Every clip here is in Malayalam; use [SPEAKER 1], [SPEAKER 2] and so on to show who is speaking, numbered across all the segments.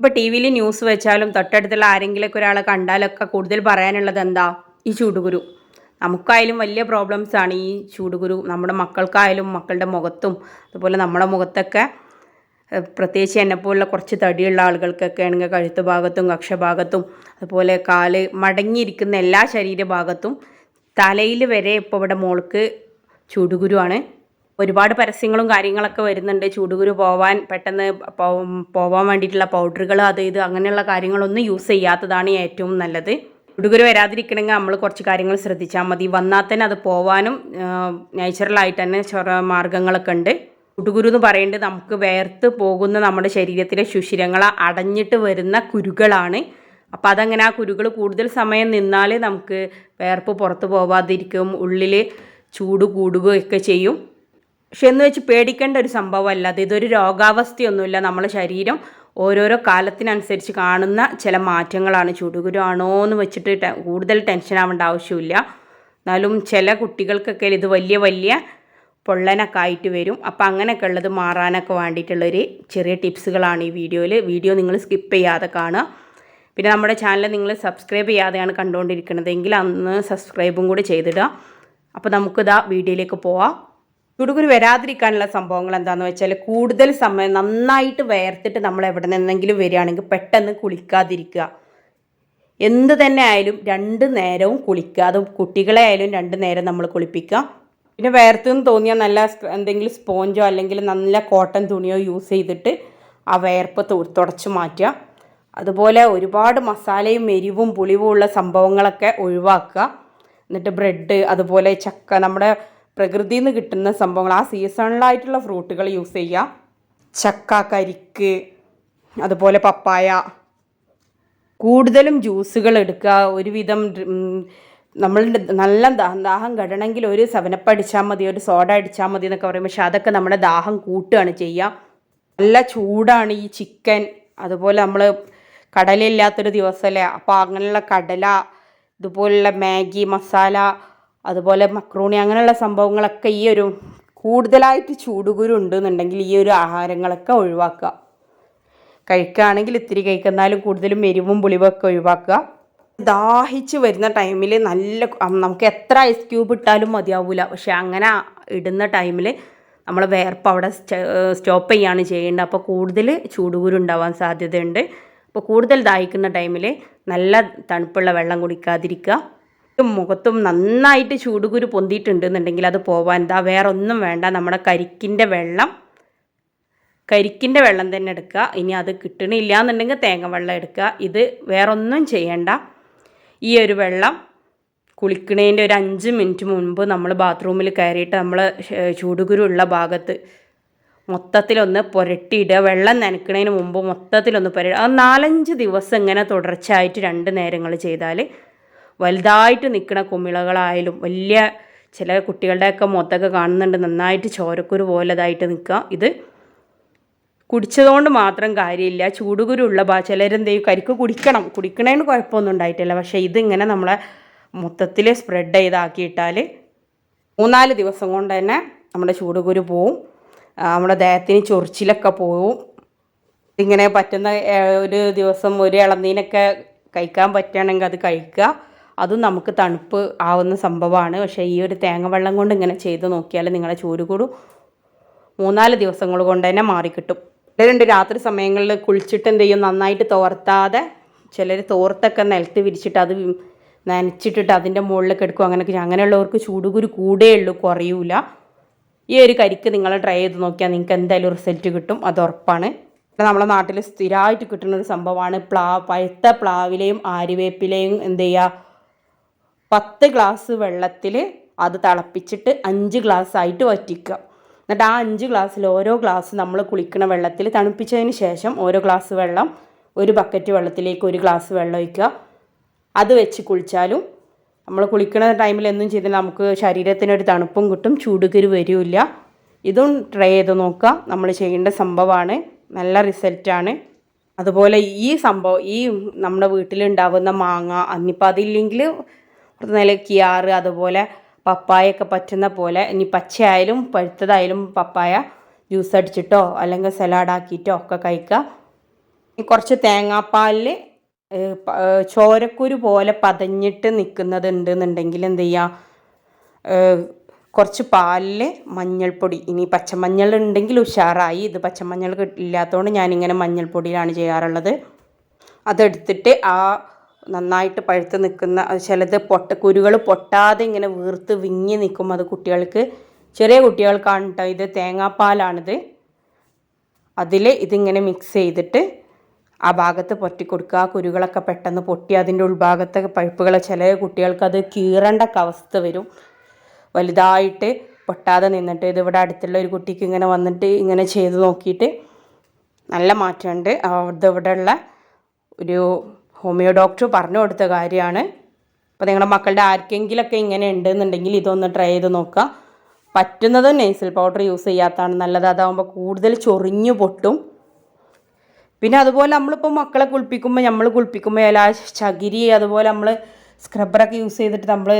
[SPEAKER 1] ഇപ്പോൾ ടി വിയിൽ ന്യൂസ് വെച്ചാലും തൊട്ടടുത്തുള്ള ആരെങ്കിലുമൊക്കെ ഒരാളെ കണ്ടാലൊക്കെ കൂടുതൽ പറയാനുള്ളത് എന്താ? ഈ ചൂടുകുരു. നമുക്കായാലും വലിയ പ്രോബ്ലംസ് ആണ് ഈ ചൂടുകുരു. നമ്മുടെ മക്കൾക്കായാലും മക്കളുടെ മുഖത്തും അതുപോലെ നമ്മുടെ മുഖത്തൊക്കെ പ്രത്യേകിച്ച് എന്നെപ്പോലുള്ള കുറച്ച് തടിയുള്ള ആളുകൾക്കൊക്കെ ആണെങ്കിൽ കഴുത്ത് ഭാഗത്തും കക്ഷഭാഗത്തും അതുപോലെ കാൽ മടങ്ങിയിരിക്കുന്ന എല്ലാ ശരീരഭാഗത്തും തലയിൽ വരെ ഇപ്പോൾ ഇവിടെ മോൾക്ക് ചൂടുകുരുവാണ് ഒരുപാട് പരസ്യങ്ങളും കാര്യങ്ങളൊക്കെ വരുന്നുണ്ട്. ചൂടുകുരു പോവാൻ പെട്ടെന്ന് പോവാൻ വേണ്ടിയിട്ടുള്ള പൗഡറുകൾ അത് ഇത് അങ്ങനെയുള്ള കാര്യങ്ങളൊന്നും യൂസ് ചെയ്യാത്തതാണ് ഏറ്റവും നല്ലത്. ചൂടുകുരു വരാതിരിക്കണമെങ്കിൽ നമ്മൾ കുറച്ച് കാര്യങ്ങൾ ശ്രദ്ധിച്ചാൽ മതി. വന്നാൽ തന്നെ അത് പോവാനും നാച്ചുറലായിട്ട് തന്നെ ചൊറ മാർഗങ്ങളൊക്കെ ഉണ്ട്. ചുടുകുരു എന്ന് പറയുന്നത് നമുക്ക് വേർത്ത് പോകുന്ന നമ്മുടെ ശരീരത്തിലെ ശുശിരങ്ങൾ അടഞ്ഞിട്ട് വരുന്ന കുരുകളാണ്. അപ്പോൾ അതങ്ങനെ ആ കുരുകൾ കൂടുതൽ സമയം നിന്നാൽ നമുക്ക് വേർപ്പ് പുറത്ത് പോവാതിരിക്കും. ഉള്ളിൽ ചൂട് കൂടുകയൊക്കെ ചെയ്യും. പക്ഷെ എന്ന് വെച്ച് പേടിക്കേണ്ട ഒരു സംഭവമല്ല. അത് ഇതൊരു രോഗാവസ്ഥയൊന്നുമില്ല. നമ്മളെ ശരീരം ഓരോരോ കാലത്തിനനുസരിച്ച് കാണുന്ന ചില മാറ്റങ്ങളാണ്. ചുടുകുരാണോ എന്ന് വെച്ചിട്ട് കൂടുതൽ ടെൻഷൻ ആവേണ്ട ആവശ്യമില്ല. എന്നാലും ചില കുട്ടികൾക്കൊക്കെ ഇത് വലിയ വലിയ പൊള്ളനൊക്കെ ആയിട്ട് വരും. അപ്പോൾ അങ്ങനെയൊക്കെ ഉള്ളത് മാറാനൊക്കെ വേണ്ടിയിട്ടുള്ളൊരു ചെറിയ ടിപ്സുകളാണ് ഈ വീഡിയോയിൽ വീഡിയോ നിങ്ങൾ സ്കിപ്പ് ചെയ്യാതെ കാണുക. പിന്നെ നമ്മുടെ ചാനൽ നിങ്ങൾ സബ്സ്ക്രൈബ് ചെയ്യാതെയാണ് കണ്ടുകൊണ്ടിരിക്കുന്നതെങ്കിൽ അന്ന് സബ്സ്ക്രൈബും കൂടി ചെയ്തിടുക. അപ്പോൾ നമുക്കിതാ വീഡിയോയിലേക്ക് പോവാം. ചുടുകുരു വരാതിരിക്കാനുള്ള സംഭവങ്ങൾ എന്താണെന്ന് വെച്ചാൽ കൂടുതൽ സമയം നന്നായിട്ട് വേർത്തിട്ട് നമ്മൾ എവിടെ നിന്നെങ്കിലും വരികയാണെങ്കിൽ പെട്ടെന്ന് കുളിക്കാതിരിക്കുക. എന്ത് തന്നെ ആയാലും രണ്ട് നേരവും കുളിക്കുക. അത് കുട്ടികളെ ആയാലും രണ്ട് നേരം നമ്മൾ കുളിപ്പിക്കുക. പിന്നെ വേർത്തെന്ന് തോന്നിയാൽ നല്ല എന്തെങ്കിലും സ്പോഞ്ചോ അല്ലെങ്കിൽ നല്ല കോട്ടൺ തുണിയോ യൂസ് ചെയ്തിട്ട് ആ വേർപ്പ് തുടച്ച് മാറ്റുക. അതുപോലെ ഒരുപാട് മസാലയും എരിവും പുളിവും ഉള്ള സംഭവങ്ങളൊക്കെ ഒഴിവാക്കുക. എന്നിട്ട് ബ്രെഡ് അതുപോലെ ചക്ക നമ്മുടെ പ്രകൃതിയിൽ നിന്ന് കിട്ടുന്ന സംഭവങ്ങൾ ആ സീസണലായിട്ടുള്ള ഫ്രൂട്ടുകൾ യൂസ് ചെയ്യുക. ചക്ക കരിക്ക് അതുപോലെ പപ്പായ. കൂടുതലും ജ്യൂസുകൾ എടുക്കുക. ഒരുവിധം നമ്മളുടെ നല്ല ദാഹം ദാഹം കടണമെങ്കിൽ ഒരു സെവനപ്പ് അടിച്ചാൽ മതി ഒരു സോഡ അടിച്ചാൽ മതി എന്നൊക്കെ പറയും. പക്ഷെ അതൊക്കെ നമ്മുടെ ദാഹം കൂട്ടുകയാണ് ചെയ്യുക. നല്ല ചൂടാണ് ഈ ചിക്കൻ. അതുപോലെ നമ്മൾ കടലയില്ലാത്തൊരു ദിവസമല്ലേ അപ്പോൾ അങ്ങനെയുള്ള കടല ഇതുപോലുള്ള മാഗി മസാല അതുപോലെ മക്രൂണി അങ്ങനെയുള്ള സംഭവങ്ങളൊക്കെ ഈ ഒരു കൂടുതലായിട്ട് ചൂടുകുരു ഉണ്ടെന്നുണ്ടെങ്കിൽ ഈ ഒരു ആഹാരങ്ങളൊക്കെ ഒഴിവാക്കുക. കഴിക്കുകയാണെങ്കിൽ ഇത്തിരി കഴിക്കുന്നാലും കൂടുതലും എരിവും പുളിവൊക്കെ ഒഴിവാക്കുക. ദാഹിച്ച് വരുന്ന ടൈമിൽ നല്ല നമുക്ക് എത്ര ഐസ് ക്യൂബ് ഇട്ടാലും മതിയാവില്ല പക്ഷെ അങ്ങനെ ഇടുന്ന ടൈമിൽ നമ്മൾ വേർപ്പ് അവിടെ സ്റ്റോപ്പ് ചെയ്യാണ് ചെയ്യേണ്ടത്. അപ്പോൾ കൂടുതൽ ചൂടുകുരു ഉണ്ടാവാൻ സാധ്യതയുണ്ട്. അപ്പോൾ കൂടുതൽ ദാഹിക്കുന്ന ടൈമിൽ നല്ല തണുപ്പുള്ള വെള്ളം കുടിക്കാതിരിക്കുക. മുഖത്തും നന്നായിട്ട് ചൂടുകുരു പൊന്തിയിട്ടുണ്ടെന്നുണ്ടെങ്കിൽ അത് പോവാൻ എന്താ വേറെ ഒന്നും വേണ്ട. നമ്മുടെ കരിക്കിന്റെ വെള്ളം കരിക്കിന്റെ വെള്ളം തന്നെ എടുക്കുക. ഇനി അത് കിട്ടണില്ല എന്നുണ്ടെങ്കിൽ തേങ്ങ വെള്ളം എടുക്കുക. ഇത് വേറൊന്നും ചെയ്യണ്ട. ഈ ഒരു വെള്ളം കുളിക്കണേന്റെ ഒരു അഞ്ച് മിനിറ്റ് മുൻപ് നമ്മൾ ബാത്റൂമിൽ കയറിയിട്ട് നമ്മൾ ചൂടുകുരു ഉള്ള ഭാഗത്ത് മൊത്തത്തിലൊന്ന് പുരട്ടിയിടുക. വെള്ളം നനയ്ക്കുന്നതിന് മുമ്പ് മൊത്തത്തിലൊന്ന് പുരട്ടുക നാലഞ്ച് ദിവസം ഇങ്ങനെ തുടർച്ചയായിട്ട് രണ്ട് നേരങ്ങൾ ചെയ്താൽ വലുതായിട്ട് നിൽക്കുന്ന കുമിളകളായാലും വലിയ ചില കുട്ടികളുടെയൊക്കെ മുഖത്തൊക്കെ കാണുന്നുണ്ട് നന്നായിട്ട് ചോരക്കുരു പോലതായിട്ട് നിൽക്കുക. ഇത് കുടിച്ചതുകൊണ്ട് മാത്രം കാര്യമില്ല. ചൂടുകുരുള്ള ബാ ചിലരെന്ത് ചെയ്യും കരിക്ക് കുടിക്കണം. കുടിക്കണേന് കുഴപ്പമൊന്നും ഉണ്ടായിട്ടില്ല. പക്ഷേ ഇതിങ്ങനെ നമ്മളെ മൊത്തത്തിൽ സ്പ്രെഡ് ചെയ്താക്കിയിട്ടാൽ മൂന്നാൽ ദിവസം കൊണ്ട് തന്നെ നമ്മുടെ ചൂടുകുരു പോവും. നമ്മുടെ ദേഹത്തിന് ചൊറിച്ചിലൊക്കെ പോവും. ഇങ്ങനെ പറ്റുന്ന ഒരു ദിവസം ഒരു ഇളനീനൊക്കെ കഴിക്കാൻ പറ്റുകയാണെങ്കിൽ അത് കഴിക്കുക. അതും നമുക്ക് തണുപ്പ് ആവുന്ന സംഭവമാണ്. പക്ഷേ ഈ ഒരു തേങ്ങ വെള്ളം കൊണ്ട് ഇങ്ങനെ ചെയ്ത് നോക്കിയാൽ നിങ്ങളെ നിങ്ങളുടെ കൂടും. മൂന്നാൽ ദിവസങ്ങൾ കൊണ്ട് തന്നെ മാറിക്കിട്ടും രണ്ട് രാത്രി സമയങ്ങളിൽ കുളിച്ചിട്ട് എന്ത് ചെയ്യും? നന്നായിട്ട് തോർത്താതെ ചിലർ തോർത്തൊക്കെ നിലത്ത് വിരിച്ചിട്ട് അത് നനച്ചിട്ടിട്ട് അതിന്റെ മുകളിലൊക്കെ എടുക്കും അങ്ങനെയൊക്കെ അങ്ങനെയുള്ളവർക്ക് ചൂടുകുരു കൂടേ ഉള്ളൂ കുറയൂല. ഈ ഒരു കരിക്ക് നിങ്ങൾ ട്രൈ ചെയ്ത് നോക്കിയാൽ നിങ്ങൾക്ക് എന്തായാലും റിസൾട്ട് കിട്ടും. അത് ഉറപ്പാണ്. ഇവിടെ നമ്മുടെ നാട്ടിൽ സ്ഥിരമായിട്ട് കിട്ടുന്ന ഒരു സംഭവമാണ്. പ്ലാ പഴുത്ത പ്ലാവിലെയും ആര്യവേപ്പിലെയും എന്ത് ചെയ്യുക? പത്ത് ഗ്ലാസ് വെള്ളത്തിൽ അത് തിളപ്പിച്ചിട്ട് അഞ്ച് ഗ്ലാസ് ആയിട്ട് വറ്റിക്കുക. എന്നിട്ട് ആ അഞ്ച് ഗ്ലാസ്സിൽ ഓരോ ഗ്ലാസ് നമ്മൾ കുളിക്കുന്ന വെള്ളത്തിൽ തണുപ്പിച്ചതിന് ശേഷം ഓരോ ഗ്ലാസ് വെള്ളം ഒരു ബക്കറ്റ് വെള്ളത്തിലേക്ക് ഒരു ഗ്ലാസ് വെള്ളം ഒഴിക്കുക. അത് വെച്ച് കുളിച്ചാലും നമ്മൾ കുളിക്കുന്ന ടൈമിൽ എന്നും ചെയ്താൽ നമുക്ക് ശരീരത്തിനൊരു തണുപ്പും കിട്ടും ചൂടുകരി വരില്ല. ഇതും ട്രൈ ചെയ്ത് നോക്കുക. നമ്മൾ ചെയ്യേണ്ട സംഭവമാണ് നല്ല റിസൾട്ടാണ് അതുപോലെ ഈ സംഭവം ഈ നമ്മുടെ വീട്ടിലുണ്ടാവുന്ന മാങ്ങ അന്നിപ്പോൾ അതില്ലെങ്കിൽ നില കിയാറ് അതുപോലെ പപ്പായൊക്കെ പറ്റുന്ന പോലെ ഇനി പച്ചയായാലും പഴുത്തതായാലും പപ്പായ ജ്യൂസ് അടിച്ചിട്ടോ അല്ലെങ്കിൽ സലാഡാക്കിയിട്ടോ ഒക്കെ കഴിക്കുക. കുറച്ച് തേങ്ങാപ്പാലിൽ ചോരക്കുരു പോലെ പതഞ്ഞിട്ട് നിൽക്കുന്നത് ഉണ്ടെന്നുണ്ടെങ്കിൽ എന്ത് ചെയ്യുക? കുറച്ച് പാലിൽ മഞ്ഞൾപ്പൊടി. ഇനി പച്ചമഞ്ഞൾ ഉണ്ടെങ്കിൽ ഉഷാറായി. ഇത് പച്ചമഞ്ഞൾ ഇല്ലാത്തതുകൊണ്ട് ഞാനിങ്ങനെ മഞ്ഞൾപ്പൊടിയിലാണ് ചെയ്യാറുള്ളത്. അതെടുത്തിട്ട് ആ നന്നായിട്ട് പഴുത്ത് നിൽക്കുന്ന ചിലത് പൊട്ട കുരുകൾ പൊട്ടാതെ ഇങ്ങനെ വീർത്ത് വിങ്ങി നിൽക്കും അത് കുട്ടികൾക്ക്. ചെറിയ കുട്ടികൾക്കാണ് കേട്ടോ ഇത് തേങ്ങാപ്പാലാണിത്. അതിൽ ഇതിങ്ങനെ മിക്സ് ചെയ്തിട്ട് ആ ഭാഗത്ത് പൊറ്റി കൊടുക്കുക. ആ കുരുകളൊക്കെ പെട്ടെന്ന് പൊട്ടി അതിന്റെ ഉൾഭാഗത്തെ പഴുപ്പുകൾ ചില കുട്ടികൾക്ക് അത് കീറേണ്ട അവസ്ഥ വരും. വലുതായിട്ട് പൊട്ടാതെ നിന്നിട്ട് ഇത് ഇവിടെ അടുത്തുള്ള ഒരു കുട്ടിക്ക് ഇങ്ങനെ വന്നിട്ട് ഇങ്ങനെ ചെയ്ത് നോക്കിയിട്ട് നല്ല മാറ്റമുണ്ട്. അവിടെ ഇവിടെയുള്ള ഒരു ഹോമിയോ ഡോക്ടർ പറഞ്ഞു കൊടുത്ത കാര്യമാണ്. അപ്പോൾ നിങ്ങളുടെ മക്കളുടെ ആർക്കെങ്കിലൊക്കെ ഇങ്ങനെ ഉണ്ടെന്നുണ്ടെങ്കിൽ ഇതൊന്ന് ട്രൈ ചെയ്ത് നോക്കുക. പറ്റുന്നത് നെയ്സിൽ പൗഡർ യൂസ് ചെയ്യാത്തതാണ് നല്ലത്. അതാകുമ്പോൾ കൂടുതൽ ചൊറിഞ്ഞു പൊട്ടും. പിന്നെ അതുപോലെ നമ്മളിപ്പോൾ മക്കളെ കുളിപ്പിക്കുമ്പോൾ നമ്മൾ കുളിപ്പിക്കുമ്പോൾ ഇല ചകിരി അതുപോലെ നമ്മൾ സ്ക്രബ്ബറൊക്കെ യൂസ് ചെയ്തിട്ട് നമ്മൾ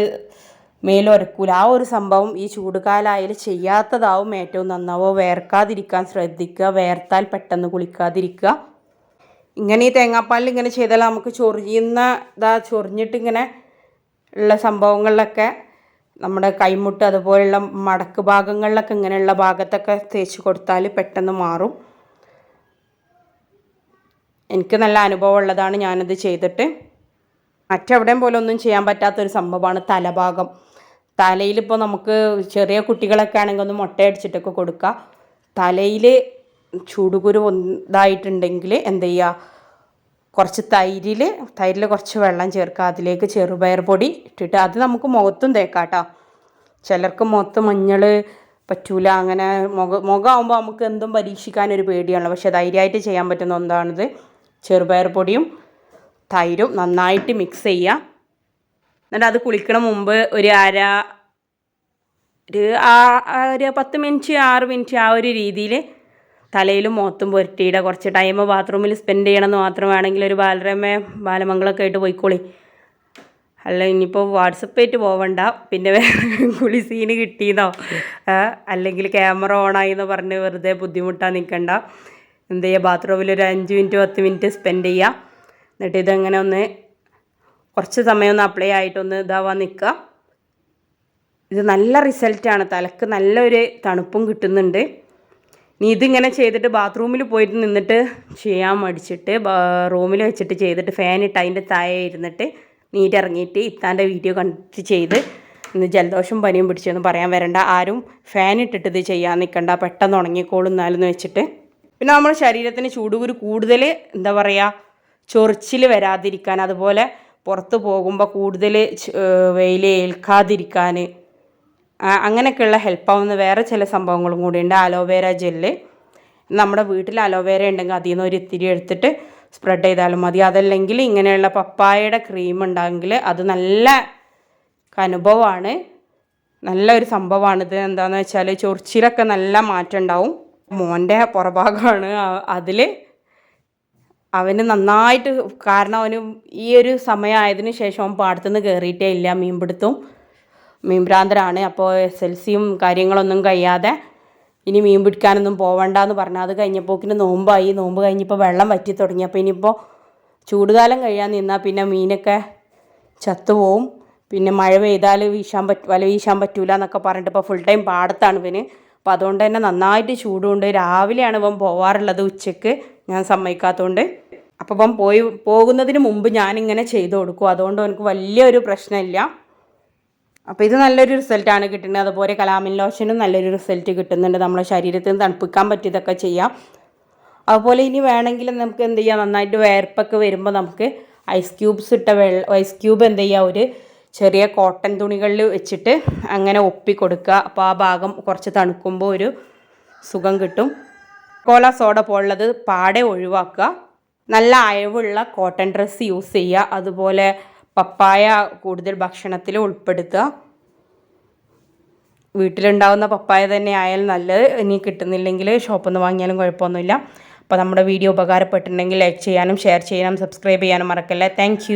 [SPEAKER 1] മേലൊരക്കൂല ആ ഒരു സംഭവം ഈ ചൂടുകാലായാലും ചെയ്യാത്തതാവും. ഏറ്റവും നന്നാവോ. വേർക്കാതിരിക്കാൻ ശ്രദ്ധിക്കുക. വേർത്താൽ പെട്ടെന്ന് കുളിക്കാതിരിക്കുക. ഇങ്ങനെ ഈ തേങ്ങാപ്പാലിൽ ഇങ്ങനെ ചെയ്താൽ നമുക്ക് ചൊറിയുന്ന ഇതാ ചൊറിഞ്ഞിട്ട് ഇങ്ങനെ ഉള്ള സംഭവങ്ങളിലൊക്കെ നമ്മുടെ കൈമുട്ട് അതുപോലെയുള്ള മടക്ക് ഭാഗങ്ങളിലൊക്കെ ഇങ്ങനെയുള്ള ഭാഗത്തൊക്കെ തേച്ച് കൊടുത്താൽ പെട്ടെന്ന് മാറും. എനിക്ക് നല്ല അനുഭവം ഉള്ളതാണ് ഞാനത് ചെയ്തിട്ട്. മറ്റെവിടെയും പോലെ ഒന്നും ചെയ്യാൻ പറ്റാത്തൊരു സംഭവമാണ് തലഭാഗം. തലയിലിപ്പോൾ നമുക്ക് ചെറിയ കുട്ടികളൊക്കെ ആണെങ്കിൽ ഒന്ന് മുട്ടയടിച്ചിട്ടൊക്കെ കൊടുക്കുക തലയിൽ ചൂടുകുരു ഇതായിട്ടുണ്ടെങ്കിൽ എന്ത് ചെയ്യുക കുറച്ച് തൈരിൽ തൈരിൽ കുറച്ച് വെള്ളം ചേർക്കുക. അതിലേക്ക് ചെറുപയർ പൊടി ഇട്ടിട്ട് അത് നമുക്ക് മുഖത്തും തേക്കാം കേട്ടോ. ചിലർക്ക് മുഖത്ത് മഞ്ഞൾ പറ്റൂല. അങ്ങനെ മുഖ മുഖമാകുമ്പോൾ നമുക്ക് എന്തും പരീക്ഷിക്കാനൊരു പേടിയാണല്ലോ. പക്ഷേ ധൈര്യമായിട്ട് ചെയ്യാൻ പറ്റുന്ന ഒന്നാണിത്. ചെറുപയർ പൊടിയും തൈരും നന്നായിട്ട് മിക്സ് ചെയ്യുക എന്നിട്ട് അത് കുളിക്കണ മുമ്പ് ഒരു അര ഒരു ആ ഒരു പത്ത് മിനിറ്റ് ആറ് മിനിറ്റ് ആ ഒരു രീതിയിൽ തലയിലും മുഖത്തും പുരട്ടിയിടുക കുറച്ച് ടൈം ബാത്റൂമിൽ സ്പെൻഡ് ചെയ്യണമെന്ന് മാത്രമാണെങ്കിൽ ഒരു ബാലരമ ബാലമംഗളമൊക്കെ ആയിട്ട് പോയിക്കോളി. അല്ല ഇനിയിപ്പോൾ വാട്സപ്പായിട്ട് പോവണ്ട. പിന്നെ കുളി സീന് കിട്ടിയെന്നോ? അല്ലെങ്കിൽ ക്യാമറ ഓണായി എന്ന് പറഞ്ഞ് വെറുതെ ബുദ്ധിമുട്ടാ നിൽക്കണ്ട എന്ത് ചെയ്യുക ബാത്റൂമിൽ ഒരു അഞ്ച് മിനിറ്റ് പത്ത് മിനിറ്റ് സ്പെൻഡ് ചെയ്യുക എന്നിട്ട് ഇതങ്ങനെ ഒന്ന് കുറച്ച് സമയം ഒന്ന് അപ്ലൈ ആയിട്ടൊന്ന് ഇതാവാൻ നിൽക്കുക ഇത് നല്ല റിസൾട്ടാണ് തലക്ക് നല്ലൊരു തണുപ്പും കിട്ടുന്നുണ്ട്. നീ ഇതിങ്ങനെ ചെയ്തിട്ട് ബാത്റൂമിൽ പോയിട്ട് നിന്നിട്ട് ചെയ്യാൻ മടിച്ചിട്ട് റൂമിൽ വെച്ചിട്ട് ചെയ്തിട്ട് ഫാൻ ഇട്ട് അതിന്റെ താഴെ ഇരുന്നിട്ട് നീറ്റിറങ്ങിയിട്ട് ഇത്താന്റെ വീഡിയോ കണ്ടിട്ട് ചെയ്ത് ഇന്ന് ജലദോഷം പനിയും പിടിച്ചെന്ന് പറയാൻ വരണ്ട. ആരും ഫാൻ ഇട്ടിട്ട് ഇത് ചെയ്യാൻ നിൽക്കണ്ട. പെട്ടെന്ന് ഉണങ്ങിക്കോളും എന്നാലെന്ന് വെച്ചിട്ട്. പിന്നെ നമ്മുടെ ശരീരത്തിന് ചൂടുകുരു കൂടുതൽ എന്താ പറയുക ചൊറിച്ചിൽ വരാതിരിക്കാൻ അതുപോലെ പുറത്ത് പോകുമ്പോൾ കൂടുതൽ വെയിൽ ഏൽക്കാതിരിക്കാൻ അങ്ങനെയൊക്കെയുള്ള ഹെൽപ്പാവുന്ന വേറെ ചില സംഭവങ്ങളും കൂടിയുണ്ട്. അലോവേര ജെല്ല് നമ്മുടെ വീട്ടിൽ അലോവേര ഉണ്ടെങ്കിൽ അതിൽ നിന്ന് ഒരു ഇത്തിരി എടുത്തിട്ട് സ്പ്രെഡ് ചെയ്താലും മതി. അതല്ലെങ്കിൽ ഇങ്ങനെയുള്ള പപ്പായയുടെ ക്രീം ഉണ്ടെങ്കിൽ അത് നല്ല അനുഭവമാണ് നല്ലൊരു സംഭവമാണിത് എന്താണെന്ന് വെച്ചാൽ ചൊറിച്ചിലൊക്കെ നല്ല മാറ്റം ഉണ്ടാവും. മോന്റെ പുറഭാഗമാണ് അതിൽ. അവന് നന്നായിട്ട് കാരണം അവന് ഈ ഒരു സമയമായതിനു ശേഷം അവൻ പാടത്തുനിന്ന് കയറിയിട്ടേ ഇല്ല മീൻപിടുത്തവും. മീൻഭ്രാന്തരാണ് അപ്പോൾ എസ് എൽ സിയും കാര്യങ്ങളൊന്നും കഴിയാതെ ഇനി മീൻ പിടിക്കാനൊന്നും പോവണ്ട എന്ന് പറഞ്ഞു. അത് കഴിഞ്ഞപ്പോക്കിന് നോമ്പായി. നോമ്പ് കഴിഞ്ഞപ്പോൾ വെള്ളം വറ്റി തുടങ്ങി. അപ്പോൾ ഇനിയിപ്പോൾ ചൂടുകാലം കഴിയാൻ നിന്നാൽ പിന്നെ മീനൊക്കെ ചത്തുപോവും. പിന്നെ മഴ പെയ്താൽ വീശാൻ പറ്റ വല വീശാൻ പറ്റൂല എന്നൊക്കെ പറഞ്ഞിട്ട് ഇപ്പോൾ ഫുൾ ടൈം പാടത്താണ് ഇവന്. അപ്പോൾ അതുകൊണ്ട് തന്നെ നന്നായിട്ട് ചൂടുകൊണ്ട് രാവിലെയാണ് ഇവൻ പോവാറുള്ളത് ഉച്ചയ്ക്ക് ഞാൻ സമ്മതിക്കാത്തതുകൊണ്ട് അപ്പോൾ ഇവൻ പോയി പോകുന്നതിന് മുമ്പ് ഞാനിങ്ങനെ ചെയ്തു കൊടുക്കും. അതുകൊണ്ട് എനിക്ക് വലിയൊരു പ്രശ്നമില്ല. അപ്പോൾ ഇത് നല്ലൊരു റിസൾട്ടാണ് കിട്ടുന്നത്. അതുപോലെ കലാമിൻ ലോഷനും നല്ലൊരു റിസൾട്ട് കിട്ടുന്നുണ്ട്. നമ്മുടെ ശരീരത്തിന് തണുപ്പിക്കാൻ പറ്റിയതൊക്കെ ചെയ്യാം. അതുപോലെ ഇനി വേണമെങ്കിൽ നമുക്ക് എന്ത് ചെയ്യാം? നന്നായിട്ട് വേർപ്പൊക്കെ വരുമ്പോൾ നമുക്ക് ഐസ് ക്യൂബ്സ് ഇട്ട വെള്ള ഐസ് ക്യൂബ് എന്ത് ചെയ്യുക ഒരു ചെറിയ കോട്ടൺ തുണികളിൽ വെച്ചിട്ട് അങ്ങനെ ഒപ്പി കൊടുക്കുക. അപ്പോൾ ആ ഭാഗം കുറച്ച് തണുക്കുമ്പോൾ ഒരു സുഖം കിട്ടും. കോല സോഡ പോലുള്ളത് പാടെ ഒഴിവാക്കുക. നല്ല അയവുള്ള കോട്ടൺ ഡ്രസ്സ് യൂസ് ചെയ്യുക. അതുപോലെ പപ്പായ കൂടുതൽ ഭക്ഷണത്തിൽ ഉൾപ്പെടുത്തുക. വീട്ടിലുണ്ടാവുന്ന പപ്പായ തന്നെ ആയാലും നല്ലത്. ഇനി കിട്ടുന്നില്ലെങ്കിൽ ഷോപ്പിൽ നിന്ന് വാങ്ങിയാലും കുഴപ്പമൊന്നുമില്ല. അപ്പോൾ നമ്മുടെ വീഡിയോ ഉപകാരപ്പെട്ടിട്ടുണ്ടെങ്കിൽ ലൈക്ക് ചെയ്യാനും ഷെയർ ചെയ്യാനും സബ്സ്ക്രൈബ് ചെയ്യാനും മറക്കല്ലേ. താങ്ക്